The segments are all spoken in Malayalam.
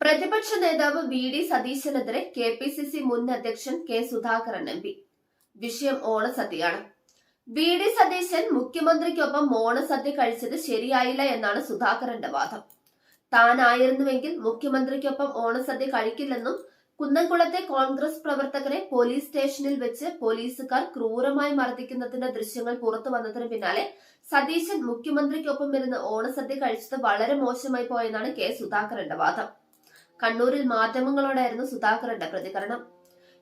പ്രതിപക്ഷ നേതാവ് വി ഡി സതീശനെതിരെ കെ പി സി സി മുൻ അധ്യക്ഷൻ കെ സുധാകരൻ എം പി. വിഷയം ഓണസദ്യയാണ്. വി ഡി സതീശൻ മുഖ്യമന്ത്രിക്കൊപ്പം ഓണസദ്യ കഴിച്ചത് ശരിയായില്ല എന്നാണ് സുധാകരന്റെ വാദം. താനായിരുന്നുവെങ്കിൽ മുഖ്യമന്ത്രിക്കൊപ്പം ഓണസദ്യ കഴിക്കില്ലെന്നും കുന്നംകുളത്തെ കോൺഗ്രസ് പ്രവർത്തകരെ പോലീസ് സ്റ്റേഷനിൽ വെച്ച് പോലീസുകാർ ക്രൂരമായി മർദ്ദിക്കുന്നതിന്റെ ദൃശ്യങ്ങൾ പുറത്തു വന്നതിന് പിന്നാലെ സതീശൻ മുഖ്യമന്ത്രിക്കൊപ്പം ഇരുന്ന് ഓണസദ്യ കഴിച്ചത് വളരെ മോശമായി പോയെന്നാണ് കെ സുധാകരന്റെ വാദം. കണ്ണൂരിൽ മാധ്യമങ്ങളോടായിരുന്നു സുധാകരന്റെ പ്രതികരണം.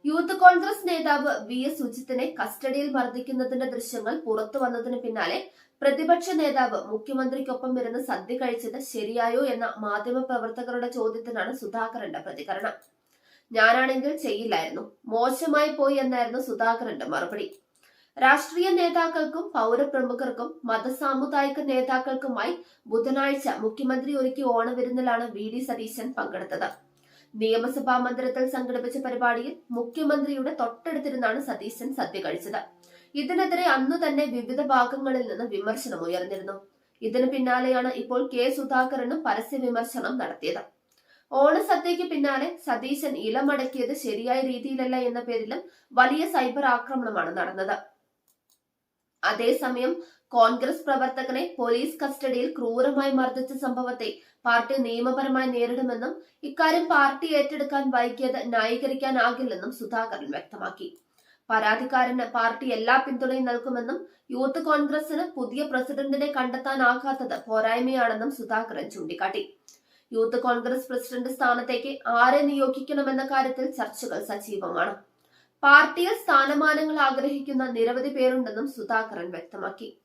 യൂത്ത് കോൺഗ്രസ് നേതാവ് വി എസ് സുജിത്തിനെ കസ്റ്റഡിയിൽ മർദ്ദിക്കുന്നതിന്റെ ദൃശ്യങ്ങൾ പുറത്തു വന്നതിന് പിന്നാലെ പ്രതിപക്ഷ നേതാവ് മുഖ്യമന്ത്രിക്കൊപ്പം ഇരുന്ന് സദ്യ കഴിച്ചത് ശരിയായോ എന്ന മാധ്യമ പ്രവർത്തകരുടെ ചോദ്യത്തിനാണ് സുധാകരന്റെ പ്രതികരണം. ഞാനാണെങ്കിൽ ചെയ്യില്ലായിരുന്നു. മോശമായി പോയി എന്നായിരുന്നു സുധാകരന്റെ മറുപടി. രാഷ്ട്രീയ നേതാക്കൾക്കും പൗരപ്രമുഖർക്കും മതസാമുദായിക നേതാക്കൾക്കുമായി ബുധനാഴ്ച മുഖ്യമന്ത്രി ഒരുക്കിയ ഓണവിരുന്നിലാണ് വി ഡി സതീശൻ പങ്കെടുത്തത്. നിയമസഭാ മന്ദിരത്തിൽ സംഘടിപ്പിച്ച പരിപാടിയിൽ മുഖ്യമന്ത്രിയുടെ തൊട്ടടുത്തിരുന്നാണ് സതീശൻ സദ്യ കഴിച്ചത്. ഇതിനെതിരെ അന്നു തന്നെ വിവിധ ഭാഗങ്ങളിൽ നിന്ന് വിമർശനം ഉയർന്നിരുന്നു. ഇതിന് പിന്നാലെയാണ് ഇപ്പോൾ കെ സുധാകരനും പരസ്യ വിമർശനം നടത്തിയത്. ഓണസദ്യയ്ക്ക് പിന്നാലെ സതീശൻ ഇലമടക്കിയത് ശരിയായ രീതിയിലല്ല എന്ന പേരിലും വലിയ സൈബർ ആക്രമണമാണ് നടന്നത്. അതേസമയം കോൺഗ്രസ് പ്രവർത്തകനെ പോലീസ് കസ്റ്റഡിയിൽ ക്രൂരമായി മർദ്ദിച്ച സംഭവത്തെ പാർട്ടി നിയമപരമായി നേരിടുമെന്നും ഇക്കാര്യം പാർട്ടി ഏറ്റെടുക്കാൻ വൈകിയത് ന്യായീകരിക്കാനാകില്ലെന്നും സുധാകരൻ വ്യക്തമാക്കി. പരാതിക്കാരന് പാർട്ടി എല്ലാ പിന്തുണയും നൽകുമെന്നും യൂത്ത് കോൺഗ്രസിന് പുതിയ പ്രസിഡന്റിനെ കണ്ടെത്താനാകാത്തത് പോരായ്മയാണെന്നും സുധാകരൻ ചൂണ്ടിക്കാട്ടി. യൂത്ത് കോൺഗ്രസ് പ്രസിഡന്റ് സ്ഥാനത്തേക്ക് ആരെ നിയോഗിക്കണമെന്ന കാര്യത്തിൽ ചർച്ചകൾ സജീവമാണ്. പാർട്ടിയിൽ സ്ഥാനമാനങ്ങൾ ആഗ്രഹിക്കുന്ന നിരവധി പേരുണ്ടെന്നും സുധാകരൻ വ്യക്തമാക്കി.